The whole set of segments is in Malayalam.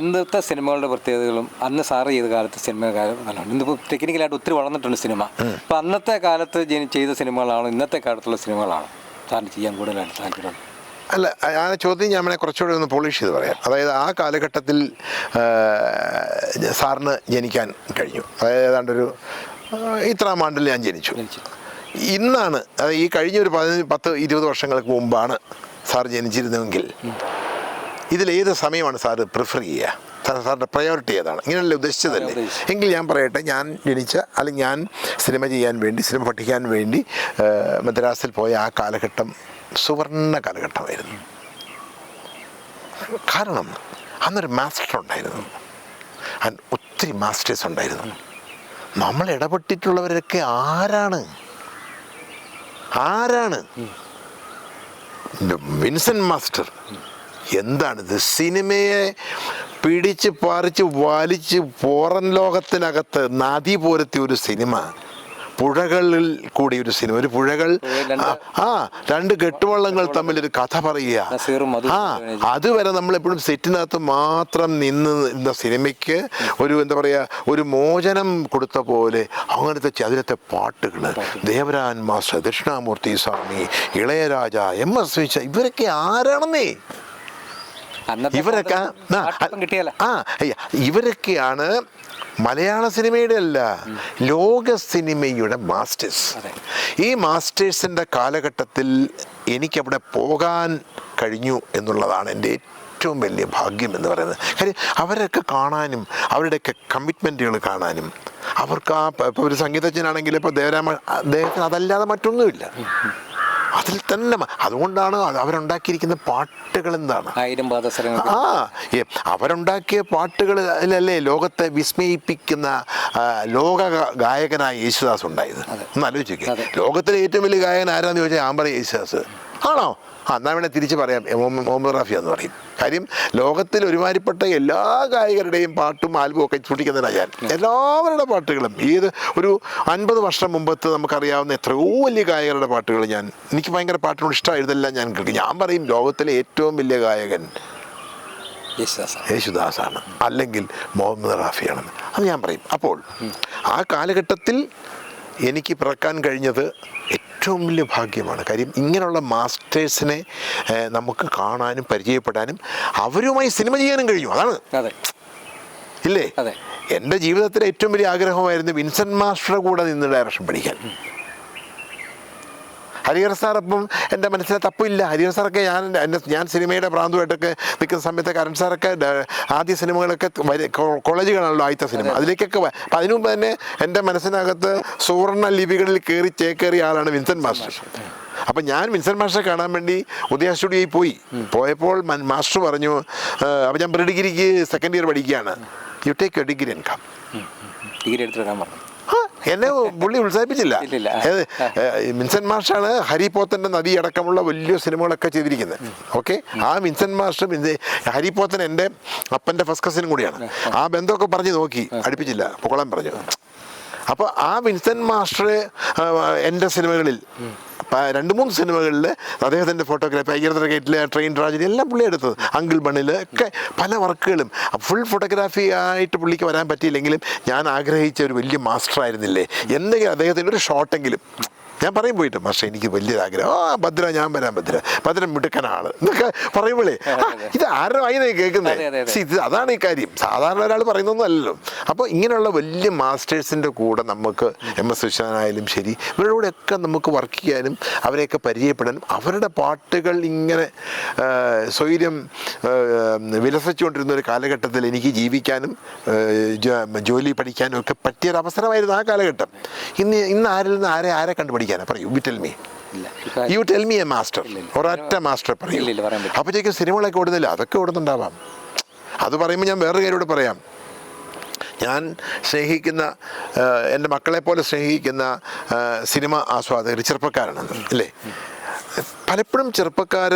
ഇന്നത്തെ സിനിമകളുടെ പ്രത്യേകതകളും അന്ന് സാറ് ചെയ്ത കാലത്ത് സിനിമ കാലം ഇന്നിപ്പോൾ ടെക്നിക്കലായിട്ട് ഒത്തിരി വളർന്നിട്ടുണ്ട് സിനിമ. അപ്പോൾ അന്നത്തെ കാലത്ത് ചെയ്ത സിനിമകളാണ് ഇന്നത്തെ കാലത്തുള്ള സിനിമകളാണ്. സാറിന് ചെയ്യാൻ കൂടുതലായിട്ട് താല്പര്യം. അല്ല ആ ചോദ്യം ഞാൻ അവനെ കുറച്ചുകൂടി ഒന്ന് പോളിഷ് ചെയ്ത് പറയാം. അതായത് ആ കാലഘട്ടത്തിൽ സാറിന് ജനിക്കാൻ കഴിഞ്ഞു. അതായത് ഏതാണ്ടൊരു ഒരു ഇത്രാം ആണ്ടിൽ ഞാൻ ജനിച്ചു. ഇന്നാണ് അതായത് ഈ കഴിഞ്ഞ ഒരു പതിനഞ്ച് പത്ത് ഇരുപത് വർഷങ്ങൾക്ക് മുമ്പാണ് സാർ ജനിച്ചിരുന്നതെങ്കിൽ ഇതിലേത് സമയമാണ് സാറ് പ്രിഫർ ചെയ്യുക? സാർ സാറിന്റെ പ്രയോറിറ്റി ഏതാണ്? ഇങ്ങനെയല്ലേ ഉദ്ദേശിച്ചതല്ലേ എങ്കിൽ ഞാൻ പറയട്ടെ ഞാൻ ജനിച്ച അല്ലെങ്കിൽ ഞാൻ സിനിമ ചെയ്യാൻ വേണ്ടി സിനിമ പഠിക്കാൻ വേണ്ടി മദ്രാസിൽ പോയ ആ കാലഘട്ടം സുവർണ കാലഘട്ടമായിരുന്നു. കാരണം അന്നൊരു മാസ്റ്റർ ഉണ്ടായിരുന്നു. ഒത്തിരി മാസ്റ്റേഴ്സ് ഉണ്ടായിരുന്നു. നമ്മൾ ഇടപെട്ടിട്ടുള്ളവരൊക്കെ ആരാണ്? ആരാണ്? Vincent master. എന്താണിത്? സിനിമയെ പിടിച്ച് പറിച്ച് വലിച്ച് പുറം ലോകത്തിനകത്ത് നദി പോലത്തെ ഒരു സിനിമ. പുഴകളിൽ കൂടി ഒരു സിനിമ. ഒരു പുഴകൾ ആ, രണ്ട് കെട്ടുവള്ളങ്ങൾ തമ്മിൽ ഒരു കഥ പറയുക. ആ അതുവരെ നമ്മൾ എപ്പോഴും സെറ്റിനകത്ത് മാത്രം നിന്ന് നിന്ന സിനിമയ്ക്ക് ഒരു എന്താ പറയുക ഒരു മോചനം കൊടുത്ത പോലെ അങ്ങനത്തെ ചതുരത്തെ പാട്ടുകൾ. Devarajan master Dakshinamoorthy Swami Ilaiyaraaja M S ഇവരൊക്കെ ആരാണെന്നേ? ഇവരൊക്കെ ആ, ഇവരൊക്കെയാണ് മലയാള സിനിമയുടെ അല്ല ലോക സിനിമയുടെ മാസ്റ്റേഴ്സ് ഈ മാസ്റ്റേഴ്സിന്റെ കാലഘട്ടത്തിൽ എനിക്കവിടെ പോകാൻ കഴിഞ്ഞു എന്നുള്ളതാണ് എന്റെ ഏറ്റവും വലിയ ഭാഗ്യം എന്ന് പറയുന്നത്. കാര്യം അവരൊക്കെ കാണാനും അവരുടെയൊക്കെ കമ്മിറ്റ്മെന്റുകൾ കാണാനും അവർക്ക് ആ ഇപ്പോൾ ഒരു സംഗീതജ്ഞനാണെങ്കിൽ ഇപ്പോൾ ദേവരാമ അദ്ദേഹത്തിന് അതല്ലാതെ മറ്റൊന്നുമില്ല. അതിൽ തന്നെ അതുകൊണ്ടാണ് അത് അവരുണ്ടാക്കിയിരിക്കുന്ന പാട്ടുകൾ എന്താണ്? ആയിരം ആ അവരുണ്ടാക്കിയ പാട്ടുകൾ അല്ലേ ലോകത്തെ വിസ്മയിപ്പിക്കുന്ന ലോക ഗായകനായ യേശുദാസ് ഉണ്ടായത്? ഒന്ന് ആലോചിക്കുക ലോകത്തിലെ ഏറ്റവും വലിയ ഗായകൻ ആരാന്ന് ചോദിച്ചാൽ പറയും യേശുദാസ്. ആണോ? ആ എന്നാൽ വേണേൽ തിരിച്ച് പറയാം. മുഹമ്മദ് റാഫി എന്ന് പറയും. കാര്യം ലോകത്തിൽ ഒരുമാതിരിപ്പെട്ട എല്ലാ ഗായകരുടെയും പാട്ടും ആൽബവും ഒക്കെ സൂക്ഷിക്കുന്നതിനാണ് ഞാൻ. എല്ലാവരുടെ പാട്ടുകളും. ഏത് ഒരു അൻപത് വർഷം മുമ്പത്ത് നമുക്കറിയാവുന്ന എത്രയോ വലിയ ഗായകരുടെ പാട്ടുകൾ ഞാൻ എനിക്ക് ഭയങ്കര പാട്ടിനോട് ഇഷ്ടമാണ് ഇതെല്ലാം ഞാൻ കേൾക്കും ഞാൻ പറയും ലോകത്തിലെ ഏറ്റവും വലിയ ഗായകൻ യേശുദാസാണ് അല്ലെങ്കിൽ മുഹമ്മദ് റാഫിയാണെന്ന് അത് ഞാൻ പറയും. അപ്പോൾ ആ കാലഘട്ടത്തിൽ എനിക്ക് പിറക്കാൻ കഴിഞ്ഞത് ഏറ്റവും വലിയ ഭാഗ്യമാണ്. കാര്യം ഇങ്ങനെയുള്ള മാസ്റ്റേഴ്സിനെ നമുക്ക് കാണാനും പരിചയപ്പെടാനും അവരുമായി സിനിമ ചെയ്യാനും കഴിയും. അതാണ്. അതെ. ഇല്ലേ? അതെ. എന്റെ ജീവിതത്തിലെ ഏറ്റവും വലിയ ആഗ്രഹമായിരുന്നു വിൻസെന്റ് മാസ്റ്ററുടെ കൂടെ നിന്ന് ഡയറക്ഷൻ പഠിക്കാൻ. ഹരിഹർ സാർ ഇപ്പം എന്റെ മനസ്സിലെ തപ്പില്ല. ഹരിഹർ സാറൊക്കെ ഞാൻ എന്റെ ഞാൻ സിനിമയുടെ പ്രാന്തമായിട്ടൊക്കെ നിൽക്കുന്ന സമയത്ത് കരൺ സാറൊക്കെ ആദ്യ സിനിമകളൊക്കെ കോളേജുകളാണല്ലോ ആദ്യത്തെ സിനിമ. അതിലേക്കൊക്കെ അപ്പം അതിനു മുമ്പ് തന്നെ എന്റെ മനസ്സിനകത്ത് സുവർണ ലിപികളിൽ കയറി ചേക്കേറിയ ആളാണ് വിൻസൻ മാസ്റ്റർ. അപ്പം ഞാൻ വിൻസൻ മാസ്റ്ററെ കാണാൻ വേണ്ടി ഉദയ സ്റ്റുഡിയോയിൽ പോയി. പോയപ്പോൾ മാസ്റ്റർ പറഞ്ഞു അപ്പം ഞാൻ പ്രീ ഡിഗ്രിക്ക് സെക്കൻഡ് ഇയർ പഠിക്കുകയാണ് you take you degree and come degree എടുത്തിടാൻ പറഞ്ഞു. എന്നെ പുള്ളി ഉത്സാഹിപ്പിച്ചില്ല. മിൻസൻ മാഷാണ് ഹരി പോത്തന്റെ നദി അടക്കമുള്ള വലിയ സിനിമകളൊക്കെ ചെയ്തിരിക്കുന്നത് ഓക്കെ? ആ മിൻസൻ മാഷ് ഹരി പോത്തൻ എന്റെ അപ്പന്റെ ഫസ്റ്റ് കസിനും കൂടിയാണ്. ആ ബന്ധമൊക്കെ പറഞ്ഞ് നോക്കി. അടുപ്പിച്ചില്ല. പൊക്കോളാൻ പറഞ്ഞു. അപ്പോൾ ആ വിൻസെന്റ് മാസ്റ്റർ എന്റെ സിനിമകളിൽ രണ്ട് മൂന്ന് സിനിമകളിൽ അദ്ദേഹത്തിന്റെ ഫോട്ടോഗ്രാഫി അയ്യർത്തറ ഗേറ്റിലെ ട്രെയിൻ ട്രാജഡി എല്ലാം പുള്ളി എടുത്തത്. അങ്കിൾ ബണ്ണിൽ ഒക്കെ പല വർക്കുകളും. ഫുൾ ഫോട്ടോഗ്രാഫി ആയിട്ട് പുള്ളിക്ക് വരാൻ പറ്റിയില്ലെങ്കിലും ഞാൻ ആഗ്രഹിച്ച ഒരു വലിയ മാസ്റ്റർ ആയിരുന്നില്ലേ? എന്തെങ്കിലും അദ്ദേഹത്തിന്റെ ഒരു ഷോട്ടെങ്കിലും ഞാൻ പറയും പോയിട്ട് പക്ഷേ എനിക്ക് വലിയ ആഗ്രഹം ആ ഭദ്ര ഞാൻ വരാൻ ഭദ്ര. ഭദ്രൻ മിടുക്കനാണ്. എന്നൊക്കെ പറയുമ്പോഴേ ആ, ഇത് ആരുടെ ആയി കേൾക്കുന്നത്. ഇത് അതാണ് ഈ കാര്യം. സാധാരണ ഒരാൾ പറയുന്നൊന്നും അല്ലല്ലോ അപ്പോൾ ഇങ്ങനെയുള്ള വലിയ മാസ്റ്റേഴ്സിന്റെ കൂടെ നമുക്ക് എം എസ് വിശ്വനായാലും ശരി ഇവരുടെ കൂടെയൊക്കെ നമുക്ക് വർക്ക് ചെയ്യാനും അവരെയൊക്കെ പരിചയപ്പെടാനും അവരുടെ പാട്ടുകൾ ഇങ്ങനെ സ്വൈര്യം വിലസിച്ചുകൊണ്ടിരുന്ന ഒരു കാലഘട്ടത്തിൽ എനിക്ക് ജീവിക്കാനും ജോലി പഠിക്കാനും ഒക്കെ പറ്റിയൊരു അവസരമായിരുന്നു ആ കാലഘട്ടം. ഇന്ന് ഇന്ന് ആരിൽ നിന്ന് ആരെ ആരെ കണ്ടുപിടിക്കാനാണ് പറയൂ you tell me you tell me a master. ഒരൊറ്റ മാസ്റ്റർ പറയൂ. അപ്പോഴത്തേക്കും സിനിമകളൊക്കെ ഓടുന്നില്ല. അതൊക്കെ ഓടുന്നുണ്ടാവാം. അത് പറയുമ്പോൾ ഞാൻ വേറൊരു കാര്യം പറയാം. ഞാൻ സ്നേഹിക്കുന്ന എന്റെ മക്കളെ പോലെ സ്നേഹിക്കുന്ന സിനിമ ആസ്വാദകർ ചെറുപ്പക്കാരാണ് അല്ലേ? പലപ്പോഴും ചെറുപ്പക്കാർ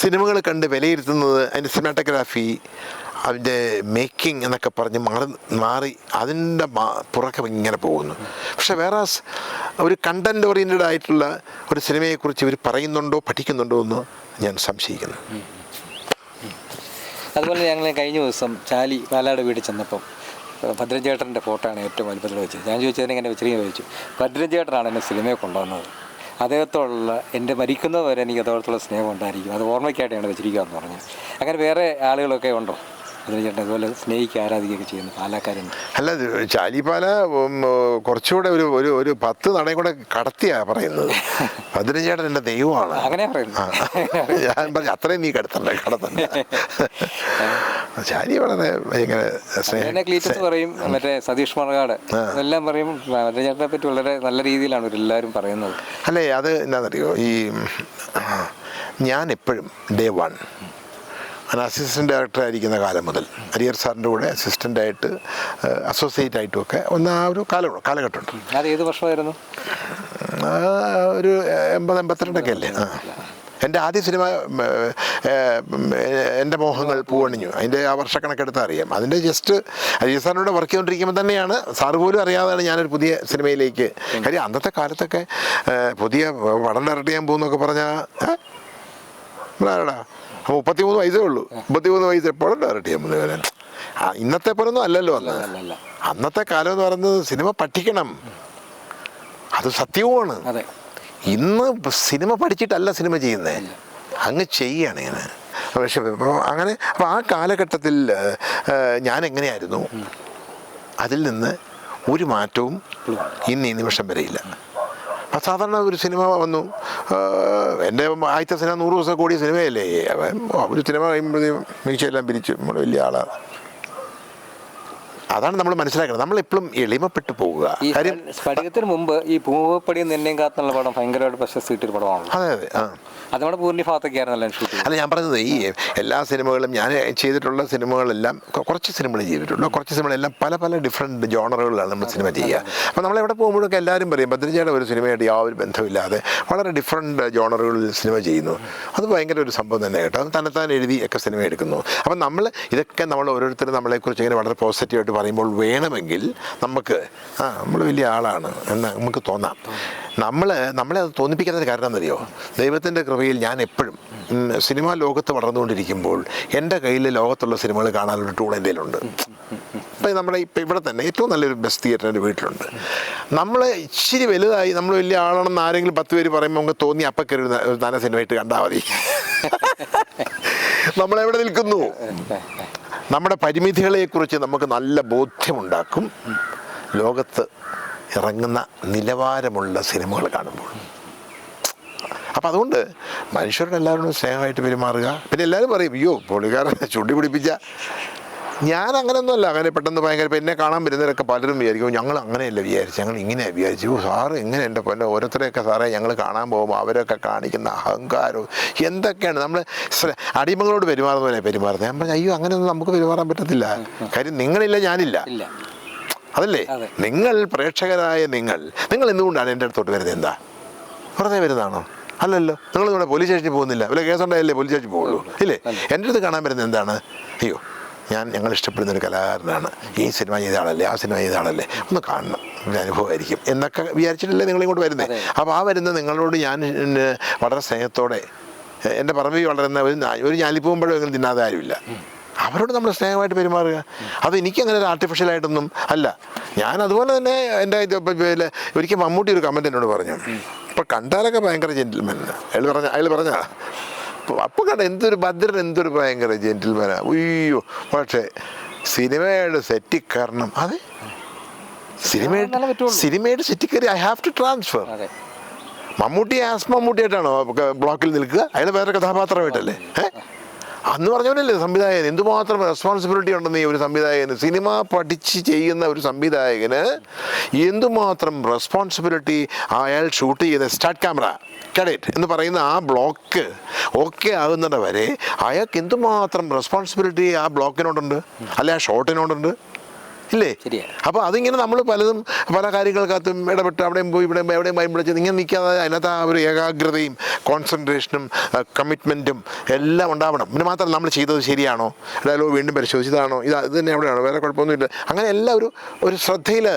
സിനിമകൾ കണ്ട് വിലയിരുത്തുന്നത് അതിന്റെ സിനിമാറ്റോഗ്രാഫി അതിന്റെ മേക്കിംഗ് എന്നൊക്കെ പറഞ്ഞ് മാറി മാറി അതിന്റെ മാ- പുറകെ ഇങ്ങനെ പോകുന്നു. പക്ഷെ വേറെ ഒരു കണ്ടന്റ് ഓറിയന്റഡ് ആയിട്ടുള്ള ഒരു സിനിമയെക്കുറിച്ച് ഇവർ പറയുന്നുണ്ടോ പഠിക്കുന്നുണ്ടോ എന്ന് ഞാൻ സംശയിക്കുന്നു. അതുപോലെ ഞങ്ങൾ കഴിഞ്ഞ ദിവസം ചാലി പാലാട് വീട് ചെന്നപ്പം ഭദ്രചേട്ടന്റെ ഫോട്ടോ ആണ് ഏറ്റവും വലുപ്പത്തിൽ വെച്ചത്. ഞാൻ ചോദിച്ചതിന് എങ്ങനെ വെച്ചിരിക്കുന്നത് ചോദിച്ചു ഭദ്രചേട്ടനാണ് എന്നെ സിനിമയെ കൊണ്ടുവന്നത്? അദ്ദേഹത്തോടുള്ള എന്റെ മരിക്കുന്നത് വരെ എനിക്ക് അദ്ദേഹത്തോടുള്ള സ്നേഹം ഉണ്ടായിരിക്കും. അത് ഓർമ്മയ്ക്കായിട്ടാണ് വെച്ചിരിക്കുക എന്ന് പറഞ്ഞു. അങ്ങനെ വേറെ ആളുകളൊക്കെ ഉണ്ടോ? ഭദ്രൻ അതുപോലെ സ്നേഹിക്കുക ആരാധിക്കുകയൊക്കെ ചെയ്യുന്നു പാലക്കാരുണ്ട് അല്ല ചാലിപ്പാല കുറച്ചുകൂടെ ഒരു ഒരു ഒരു പത്ത് നടയും കൂടെ കടത്തിയാ പറയുന്നത്. പതിനഞ്ചേട്ടൻ എന്റെ ദൈവമാണ്. അങ്ങനെ ഞാൻ പറഞ്ഞു അത്രയും നീ കടത്തണ്ട കടത്തണ്ട. ചാലി വളരെ ഭയങ്കര ക്ലീറ്റസ് പറയും മറ്റേ സതീഷ് മറകാട് എല്ലാം പറയും ഭദ്രൻ പറ്റി വളരെ നല്ല രീതിയിലാണ് എല്ലാവരും പറയുന്നത്. അല്ലേ അത് എന്താണെന്നറിയോ? ഈ ഞാൻ എപ്പോഴും ഡേ വൺ ഞാൻ അസിസ്റ്റന്റ് ഡയറക്ടർ ആയിരിക്കുന്ന കാലം മുതൽ ഹരിയർ സാറിന്റെ കൂടെ അസിസ്റ്റന്റായിട്ട് അസോസിയേറ്റ് ആയിട്ടും ഒക്കെ ഒന്ന് ആ ഒരു കാലം കാലഘട്ടമുണ്ട്. അത് ഏത് വർഷമായിരുന്നു? ഒരു എൺപത് എൺപത്തിരണ്ടൊക്കെ അല്ലേ? ആ. എന്റെ ആദ്യ സിനിമ എന്റെ മോഹങ്ങൾ പൂവണിഞ്ഞു. അതിന്റെ ആ വർഷക്കണക്കെടുത്ത് അറിയാം. അതിന്റെ ജസ്റ്റ് അജയ് സാറിനോട് വർക്ക് ചെയ്തുകൊണ്ടിരിക്കുമ്പോൾ തന്നെയാണ് സാറ് പോലും അറിയാതെയാണ് ഞാനൊരു പുതിയ സിനിമയിലേക്ക് കാര്യം അന്നത്തെ കാലത്തൊക്കെ പുതിയ പടം ഡയറക്റ്റ് ചെയ്യാൻ പോകുന്നൊക്കെ പറഞ്ഞാൽ ആടാ മുപ്പത്തിമൂന്ന് വയസ്സേ ഉള്ളൂ. മുപ്പത്തിമൂന്ന് വയസ്സ് എപ്പോഴും ഡയറക്റ്റ് ചെയ്യാൻ പോകുന്നത് ആ ഇന്നത്തെ പോലൊന്നും അല്ലല്ലോ അന്ന്. അന്നത്തെ കാലം എന്ന് പറയുന്നത് സിനിമ പഠിക്കണം. അത് സത്യവുമാണ്. ഇന്ന് സിനിമ പഠിച്ചിട്ടല്ല സിനിമ ചെയ്യുന്നത് അങ്ങ് ചെയ്യാണ് ഇങ്ങനെ. പക്ഷെ അങ്ങനെ അപ്പം ആ കാലഘട്ടത്തിൽ ഞാൻ എങ്ങനെയായിരുന്നു? അതിൽ നിന്ന് ഒരു മാറ്റവും ഇന്ന് ഈ നിമിഷം വരെയില്ല അപ്പം സാധാരണ ഒരു സിനിമ വന്നു. എന്റെ ആദ്യത്തെ സിനിമ നൂറ് ദിവസം കൂടിയ സിനിമയല്ലേ? ഒരു സിനിമ കഴിയുമ്പോഴത്തേക്കും മീശയെല്ലാം പിരിച്ചു നമ്മൾ വലിയ ആളാണ്. അതാണ് നമ്മൾ മനസ്സിലാക്കുന്നത്. നമ്മളെപ്പോഴും എളിമപ്പെട്ടു പോവുക. കാര്യം സ്ഫടികത്തിന് മുമ്പ് ഈ പൂവപ്പടി നിന്നെയും കാത്തുള്ള പടം ഭയങ്കരമായിട്ട് പ്രശസ്തി കിട്ടിയ പടമാണ് അതെ അതെ ആ. അത് നമ്മുടെ പൂർണി ഭാഗത്തൊക്കെ ആയിരുന്നല്ലോ ഷൂട്ട് ചെയ്തത്. അല്ല ഞാൻ പറഞ്ഞത് ഈ എല്ലാ സിനിമകളും ഞാൻ ചെയ്തിട്ടുള്ള സിനിമകളെല്ലാം കുറച്ച് സിനിമകൾ ചെയ്തിട്ടുള്ളൂ കുറച്ച് സിനിമകളെല്ലാം പല പല ഡിഫറെന്റ് ജോണറുകളിലാണ് നമ്മൾ സിനിമ ചെയ്യുക. അപ്പോൾ നമ്മൾ എവിടെ പോകുമ്പോഴൊക്കെ എല്ലാവരും പറയും ഭദ്രജയുടെ ഒരു സിനിമയായിട്ട് യാതൊരു ബന്ധമില്ലാതെ വളരെ ഡിഫറെന്റ് ജോണറുകളിൽ സിനിമ ചെയ്യുന്നു. അത് ഭയങ്കര ഒരു സംഭവം തന്നെ കേട്ടോ. അത് തന്നെത്താൻ എഴുതി ഒക്കെ സിനിമ എടുക്കുന്നു. അപ്പം നമ്മൾ ഇതൊക്കെ നമ്മൾ ഓരോരുത്തരും നമ്മളെക്കുറിച്ച് ഇങ്ങനെ വളരെ പോസിറ്റീവായിട്ട് പറയുമ്പോൾ വേണമെങ്കിൽ നമുക്ക് ആ നമ്മൾ വലിയ ആളാണ് എന്ന് നമുക്ക് തോന്നാം. നമ്മൾ നമ്മളെ അത് തോന്നിപ്പിക്കുന്നതിന് കാരണം എന്നറിയോ ദൈവത്തിന്റെ കൃപയിൽ ഞാൻ എപ്പോഴും സിനിമാ ലോകത്ത് വളർന്നുകൊണ്ടിരിക്കുമ്പോൾ എന്റെ കയ്യിൽ ലോകത്തുള്ള സിനിമകൾ കാണാനുള്ള ടൂൾ കയ്യിലുണ്ട്. ഇപ്പം നമ്മുടെ ഇപ്പം ഇവിടെ തന്നെ ഏറ്റവും നല്ലൊരു ബെസ്റ്റ് തിയേറ്റർ എന്റെ വീട്ടിലുണ്ട്. നമ്മൾ ഇച്ചിരി വലുതായി നമ്മൾ വലിയ ആളാണെന്ന് ആരെങ്കിലും പത്ത് പേര് പറയുമ്പോൾ നമുക്ക് തോന്നി അപ്പം കയറി നല്ല സിനിമയായിട്ട് കണ്ടാൽ മതി. നമ്മളെവിടെ നിൽക്കുന്നു? നമ്മുടെ പരിമിതികളെക്കുറിച്ച് നമുക്ക് നല്ല ബോധ്യമുണ്ടാക്കും. ലോകത്ത് ഇറങ്ങുന്ന നിലവാരമുള്ള സിനിമകൾ കാണുമ്പോൾ. അപ്പം അതുകൊണ്ട് മനുഷ്യരോട് എല്ലാവരോടും സ്നേഹമായിട്ട് പെരുമാറുക. പിന്നെ എല്ലാവരും പറയും അയ്യോ പുള്ളിക്കാരനെ ചുണ്ടി പിടിപ്പിച്ച ഞാൻ അങ്ങനെയൊന്നുമല്ല അങ്ങനെ പെട്ടെന്ന് ഭയങ്കര എന്നെ കാണാൻ വരുന്നവരൊക്കെ പലരും വിചാരിക്കും ഞങ്ങൾ അങ്ങനെയല്ല വിചാരിച്ചു? ഞങ്ങൾ ഇങ്ങനെയാണ് വിചാരിച്ചു. സാർ സാറ് എങ്ങനെ എന്റെ പൊന്നെ ഓരോരുത്തരെയൊക്കെ സാറേ ഞങ്ങൾ കാണാൻ പോകുമ്പോൾ അവരൊക്കെ കാണിക്കുന്ന അഹങ്കാരവും എന്തൊക്കെയാണ്? നമ്മൾ അടിമകളോട് പെരുമാറുന്ന? പോലെ പെരുമാറുന്നത് ഞാൻ പറഞ്ഞു അയ്യോ അങ്ങനെയൊന്നും നമുക്ക് പെരുമാറാൻ പറ്റത്തില്ല. കാര്യം നിങ്ങളില്ല ഞാനില്ല. അതല്ലേ? നിങ്ങൾ പ്രേക്ഷകരായ നിങ്ങൾ നിങ്ങൾ എന്തുകൊണ്ടാണ് എന്റെ അടുത്തോട്ട് വരുന്നത്? എന്താ? വെറുതെ വരുന്നതാണോ? അല്ലല്ലോ. നിങ്ങൾ ഇവിടെ പോലീസ് സ്റ്റേഷനിൽ പോകുന്നില്ല. വല്ല കേസുണ്ടായല്ലേ പോലീസ് സ്റ്റേഷനിൽ പോകുള്ളൂ. ഇല്ലേ? എന്റെ അടുത്ത് കാണാൻ വരുന്നത് എന്താണ്? അയ്യോ. ഞാൻ ഞങ്ങൾ ഇഷ്ടപ്പെടുന്ന ഒരു കലാകാരനാണ്. ഈ സിനിമ ചെയ്ത ആളല്ലേ ആ സിനിമ ചെയ്ത ആളല്ലേ ഒന്ന് കാണണം. ഒരു അനുഭവമായിരിക്കും. എന്നൊക്കെ വിചാരിച്ചിട്ടല്ലേ നിങ്ങൾ ഇങ്ങോട്ട് വരുന്നത് അപ്പോൾ ആ വരുന്ന നിങ്ങളോട് ഞാൻ വളരെ സ്നേഹത്തോടെ എന്റെ പറമ്പിൽ വളരുന്ന ഒരു ഒരു ഞാലിപ്പൂമ്പഴം എങ്കിലും തിന്നാതെ ആരുമില്ല. അവരോട് നമ്മൾ സ്നേഹമായിട്ട് പെരുമാറുക. അത് എനിക്കങ്ങനെ ഒരു ആർട്ടിഫിഷ്യലായിട്ടൊന്നും അല്ല. ഞാൻ അതുപോലെ തന്നെ എന്റെ ഒരിക്കൽ മമ്മൂട്ടി ഒരു കമന്റ് എന്നോട് പറഞ്ഞു. ഇപ്പം കണ്ടാലൊക്കെ ഭയങ്കര ജെന്റിൽമാൻ അയാൾ പറഞ്ഞ അയാൾ പറഞ്ഞ അപ്പം കണ്ട എന്തൊരു ഭദ്രൻ എന്തൊരു ഭയങ്കര ജെന്റിൽമാന അയ്യോ പക്ഷേ സിനിമയുടെ സെറ്റിൽ കയറണം. അതെ സിനിമയുടെ. സിനിമയുടെ സെറ്റിൽ കയറി I have to transfer Mammootty as Mammootty ആയിട്ടാണോ ബ്ലോക്കിൽ നിൽക്കുക? അയാൾ വേറെ കഥാപാത്രമായിട്ടല്ലേ? ഏ? അന്ന് പറഞ്ഞവനല്ലേ സംവിധായകൻ? എന്തുമാത്രം റെസ്പോൺസിബിലിറ്റി ഉണ്ടെന്ന് ഈ ഒരു സംവിധായകന്? സിനിമ പഠിച്ച് ചെയ്യുന്ന ഒരു സംവിധായകന് എന്തുമാത്രം റെസ്പോൺസിബിലിറ്റി അയാൾ ഷൂട്ട് ചെയ്ത സ്റ്റാർട്ട് ക്യാമറ കഡേറ്റ് എന്ന് പറയുന്ന ആ ബ്ലോക്ക് ഓക്കെ ആകുന്നത് വരെ അയാൾക്ക് എന്തുമാത്രം റെസ്പോൺസിബിലിറ്റി ആ ബ്ലോക്കിനോടുണ്ട് അല്ലെ ആ ഷോട്ടിനോടുണ്ട് ഇല്ലേ. അപ്പോൾ അതിങ്ങനെ നമ്മൾ പലതും പല കാര്യങ്ങൾക്കകത്തും ഇടപെട്ട് അവിടെയും പോയി ഇവിടെ എവിടെയും പോയി വിളിച്ചത് ഇങ്ങനെ നിൽക്കാതെ അതിനകത്ത് ആ ഒരു ഏകാഗ്രതയും കോൺസെൻട്രേഷനും കമ്മിറ്റ്മെന്റും എല്ലാം ഉണ്ടാവണം. പിന്നെ മാത്രമല്ല നമ്മൾ ചെയ്തത് ശരിയാണോ? ഡയലോഗ് വീണ്ടും പരിശോധിച്ചതാണോ? ഇത് ഇത് തന്നെ എവിടെയാണോ? വേറെ കുഴപ്പമൊന്നുമില്ല. അങ്ങനെ എല്ലാം ഒരു ഒരു ശ്രദ്ധയിൽ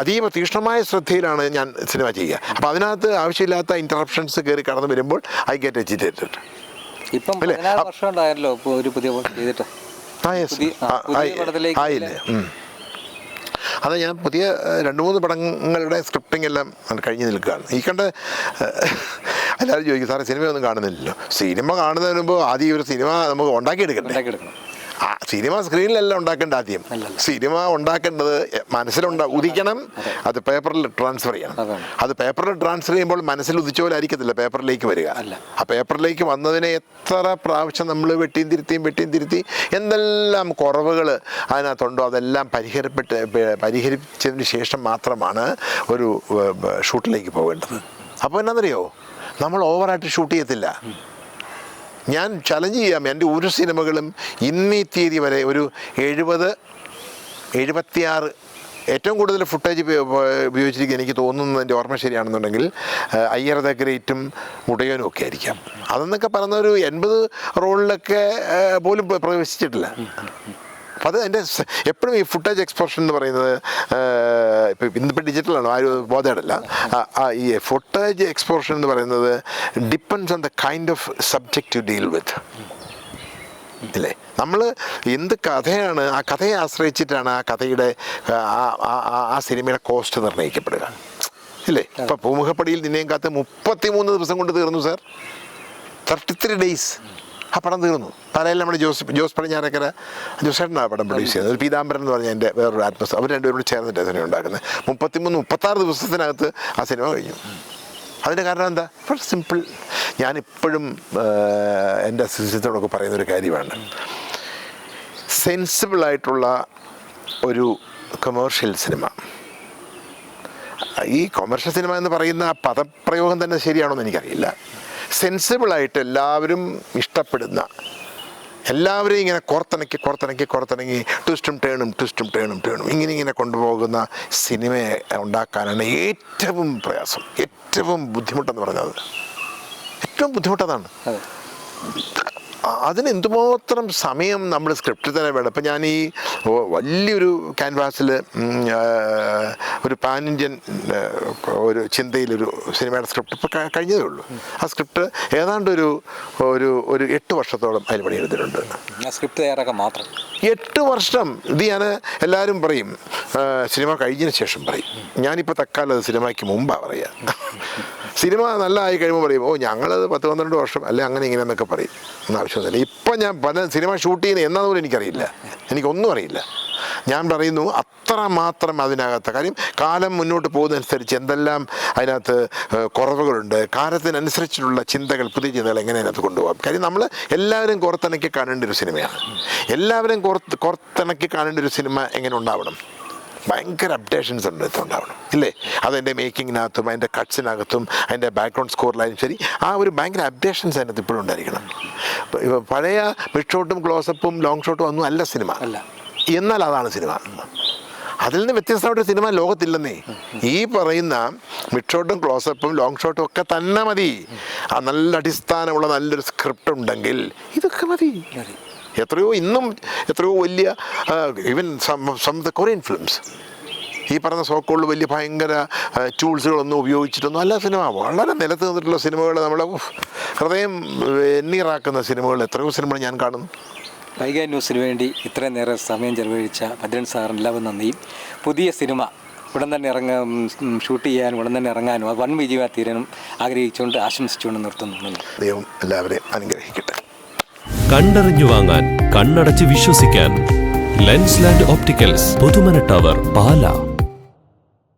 അതീവ തീക്ഷ്ണമായ ശ്രദ്ധയിലാണ് ഞാൻ സിനിമ ചെയ്യുക. അപ്പോൾ അതിനകത്ത് ആവശ്യമില്ലാത്ത ഇന്ററപ്ഷൻസ് കയറി കടന്നു വരുമ്പോൾ ഐ ഗെറ്റ് എജിറ്റേറ്റഡ് ഇപ്പം വർഷം ഉണ്ടായല്ലോ ഒരു പുതിയ ചെയ്തിട്ട്. ആയില്ലേ? അത് ഞാൻ പുതിയ രണ്ട് മൂന്ന് പടങ്ങളുടെ സ്ക്രിപ്റ്റിംഗ് എല്ലാം കഴിഞ്ഞ് നിൽക്കുകയാണ്. ഈ കണ്ട എല്ലാവരും ചോദിക്കും സാറേ സിനിമയൊന്നും കാണുന്നില്ലല്ലോ? സിനിമ കാണുന്നതിന് മുമ്പ് ആദ്യം ഒരു സിനിമ നമുക്ക് ഉണ്ടാക്കിയെടുക്കണ്ടേ? ഉണ്ടാക്കിയെടുക്കണം. ആ സിനിമ സ്ക്രീനിലല്ല ഉണ്ടാക്കേണ്ട ആദ്യം. സിനിമ ഉണ്ടാക്കേണ്ടത് മനസ്സിലുണ്ടാ ഉദിക്കണം അത്. പേപ്പറിൽ ട്രാൻസ്ഫർ ചെയ്യണം. അത് പേപ്പറിൽ ട്രാൻസ്ഫർ ചെയ്യുമ്പോൾ മനസ്സിൽ ഉദിച്ച പോലെ ആയിരിക്കത്തില്ല പേപ്പറിലേക്ക് വരിക. ആ പേപ്പറിലേക്ക് വന്നതിനെ എത്ര പ്രാവശ്യം നമ്മൾ വെട്ടിയും തിരുത്തിയും വെട്ടിയും തിരുത്തി എന്തെല്ലാം കുറവുകൾ അതിനകത്തുണ്ടോ അതെല്ലാം പരിഹരിപ്പെട്ട് പരിഹരിച്ചതിന് ശേഷം മാത്രമാണ് ഒരു ഷൂട്ടിലേക്ക് പോകേണ്ടത്. അപ്പോൾ എന്നാന്നറിയോ? നമ്മൾ ഓവറായിട്ട് ഷൂട്ട് ചെയ്യത്തില്ല. ഞാൻ ചലഞ്ച് ചെയ്യാം. എന്റെ ഒരു സിനിമകളും ഇന്നീ തീയതി വരെ ഒരു എഴുപത് എഴുപത്തിയാറ് ഏറ്റവും കൂടുതൽ ഫുട്ടേജ് ഉപയോഗിച്ചിരിക്കുക എനിക്ക് തോന്നുന്നത് എന്റെ ഓർമ്മ ശരിയാണെന്നുണ്ടെങ്കിൽ അയ്യറ ദ ഗ്രേറ്റും മുടയനും ഒക്കെ ആയിരിക്കാം. അതെന്നൊക്കെ പറഞ്ഞ ഒരു എൺപത് റോളിലൊക്കെ പോലും പ്ര- പ്രവേശിച്ചിട്ടില്ല. അത് എന്റെ എപ്പോഴും ഈ ഫുട്ടേജ് എക്സ്പോഷൻ എന്ന് പറയുന്നത് ഇപ്പം ഇന്നിപ്പോൾ ഡിജിറ്റലാണ് ആരും ബോധേടല്ല. ആ ഈ ഫുട്ടേജ് എക്സ്പോഷൻ എന്ന് പറയുന്നത് depends on the kind of subject to deal with ഇല്ലേ? നമ്മൾ എന്ത് കഥയാണ് ആ കഥയെ ആശ്രയിച്ചിട്ടാണ് ആ കഥയുടെ ആ സിനിമയുടെ കോസ്റ്റ് നിർണയിക്കപ്പെടുക. ഇല്ലേ? ഇപ്പം പൂമുഖപ്പടിയിൽ നിന്നെയും കാത്ത് മുപ്പത്തി മൂന്ന് ദിവസം കൊണ്ട് തീർന്നു സാർ തേർട്ടി ത്രീ ഡേയ്സ് ആ പടം തീർന്നു. തലയിൽ നമ്മുടെ ജോസ് ജോസ് പടിഞ്ഞാറക്കര ജോസേട്ടനാണ് ആ പടം പ്രൊഡ്യൂസ് ചെയ്യുന്നത് ഒരു പീതാംബരൻ എന്ന് പറഞ്ഞ എന്റെ വേറൊരു ആത്മസ് അവർ രണ്ടുപേരും കൂടി ചേർന്നിട്ട് സിനിമ ഉണ്ടാക്കുന്നത്. മുപ്പത്തിമൂന്ന് മുപ്പത്താറ് ദിവസത്തിനകത്ത് ആ സിനിമ കഴിഞ്ഞു. അതിന്റെ കാരണം എന്താ? വളരെ സിമ്പിൾ ഞാനിപ്പോഴും എന്റെ അസിസ്റ്റൻസിനോടൊക്കെ പറയുന്ന ഒരു കാര്യമാണ് സെൻസിബിളായിട്ടുള്ള ഒരു കൊമേഴ്ഷ്യൽ സിനിമ ഈ കൊമേഴ്ഷ്യൽ സിനിമ എന്ന് പറയുന്ന പദപ്രയോഗം തന്നെ ശരിയാണോ എന്ന് എനിക്കറിയില്ല. സെൻസിബിളായിട്ട് എല്ലാവരും ഇഷ്ടപ്പെടുന്ന എല്ലാവരെയും ഇങ്ങനെ കോർത്തിണക്കി കോർത്തിണക്കി കോർത്തിണങ്ങി ട്വിസ്റ്റും ടേണും ട്വിസ്റ്റും ടേണും ടേണും ഇങ്ങനെ ഇങ്ങനെ കൊണ്ടുപോകുന്ന സിനിമയെ ഉണ്ടാക്കാനാണ് ഏറ്റവും പ്രയാസം ഏറ്റവും ബുദ്ധിമുട്ടെന്ന് പറഞ്ഞത്. ഏറ്റവും ബുദ്ധിമുട്ടതാണ്. അതിന് എന്തുമാത്രം സമയം നമ്മൾ സ്ക്രിപ്റ്റിൽ തന്നെ വേണം. ഇപ്പം ഞാൻ ഈ വലിയൊരു ക്യാൻവാസിൽ ഒരു പാൻ ഇന്ത്യൻ ഒരു ചിന്തയിലൊരു സിനിമയുടെ സ്ക്രിപ്റ്റ് ഇപ്പോൾ കഴിഞ്ഞതേ ഉള്ളൂ. ആ സ്ക്രിപ്റ്റ് ഏതാണ്ട് ഒരു ഒരു ഒരു എട്ട് വർഷത്തോളം അതിൽ പണിയെടുത്തിട്ടുണ്ട്. സ്ക്രിപ്റ്റ് തയ്യാറാക്കാൻ മാത്രം. എട്ട് വർഷം. ഇത് ഞാൻ എല്ലാവരും പറയും. സിനിമ കഴിഞ്ഞതിന് ശേഷം പറയും. ഞാനിപ്പോൾ തക്കാലം അത് സിനിമയ്ക്ക് മുമ്പാണ് പറയുക. സിനിമ നല്ല ആയി കഴിയുമ്പോൾ പറയും ഓ ഞങ്ങളത് പത്ത് പന്ത്രണ്ട് വർഷം അല്ലെ അങ്ങനെ ഇങ്ങനെ എന്നൊക്കെ പറയും. ഒന്നും ആവശ്യമൊന്നുമില്ല ഇപ്പം ഞാൻ പല സിനിമ ഷൂട്ട് ചെയ്യുന്ന എന്നാന്ന് പോലും എനിക്കറിയില്ല. എനിക്കൊന്നും അറിയില്ല. ഞാൻ പറയുന്നു അത്ര മാത്രം അതിനകത്ത്. കാര്യം കാലം മുന്നോട്ട് പോകുന്നതനുസരിച്ച് എന്തെല്ലാം അതിനകത്ത് കുറവുകളുണ്ട് കാലത്തിനനുസരിച്ചിട്ടുള്ള ചിന്തകൾ പുതിയ ചിന്തകൾ എങ്ങനെ അതിനകത്ത് കൊണ്ടുപോകാം. കാര്യം നമ്മൾ എല്ലാവരും കുറത്തിണക്കി കാണേണ്ട ഒരു സിനിമയാണ്. എല്ലാവരും കുറത്ത് കുറത്തിണക്കി കാണേണ്ട ഒരു സിനിമ എങ്ങനെ ഉണ്ടാവണം? ഭയങ്കര അപ്ഡേഷൻസ് ഉണ്ട് ഉണ്ടാവണം ഇല്ലേ? അതെന്റെ മേക്കിങ്ങിനകത്തും അതിന്റെ കട്ട്സിനകത്തും അതിന്റെ ബാക്ക്ഗ്രൗണ്ട് സ്കോറിലായാലും ശരി ആ ഒരു ഭയങ്കര അപ്ഡേഷൻസ് അതിനകത്ത് ഇപ്പോഴും ഉണ്ടായിരിക്കണം. പഴയ മിഡ് ഷോട്ടും ക്ലോസപ്പും ലോങ് ഷോട്ടും ഒന്നും അല്ല സിനിമ അല്ല. എന്നാൽ അതാണ് സിനിമ അതിൽ നിന്ന് വ്യത്യസ്തമായിട്ട് സിനിമ ലോകത്തില്ലെന്നേ. ഈ പറയുന്ന മിഡ് ഷോട്ടും ക്ലോസപ്പും ലോങ് ഷോട്ടും ഒക്കെ തന്നെ മതി. ആ നല്ല അടിസ്ഥാനമുള്ള നല്ലൊരു സ്ക്രിപ്റ്റ് ഉണ്ടെങ്കിൽ ഇതൊക്കെ മതി. എത്രയോ ഇന്നും എത്രയോ വലിയ even some the Korean films ഈ പറഞ്ഞ സോക്കോളിൽ വലിയ ഭയങ്കര ടൂൾസുകളൊന്നും ഉപയോഗിച്ചിട്ടൊന്നും അല്ല സിനിമ വളരെ നിലത്ത് നിന്നിട്ടുള്ള സിനിമകൾ നമ്മളെ ഹൃദയം എണ്ണീറാക്കുന്ന സിനിമകൾ എത്രയോ സിനിമകൾ ഞാൻ കാണുന്നു. വൈഗ ന്യൂസിന് വേണ്ടി ഇത്രയും നേരം സമയം ചെലവഴിച്ച ഭദ്രൻ സാറിന് എല്ലാവരും നന്ദിയും പുതിയ സിനിമ ഉടൻ തന്നെ ഇറങ്ങാൻ ഷൂട്ട് ചെയ്യാനും ഉടൻ തന്നെ ഇറങ്ങാനും വൺ വിജയ വിജയമായി തീരാനും ആഗ്രഹിച്ചുകൊണ്ട് ആശംസിച്ചുകൊണ്ട് നിർത്തുന്നു. ദൈവം എല്ലാവരെയും അനുഗ്രഹിക്കട്ടെ. കണ്ടറിഞ്ഞു വാങ്ങാൻ കണ്ണടച്ച് വിശ്വസിക്കാൻ. Lens land opticals Puthumana tower Pala.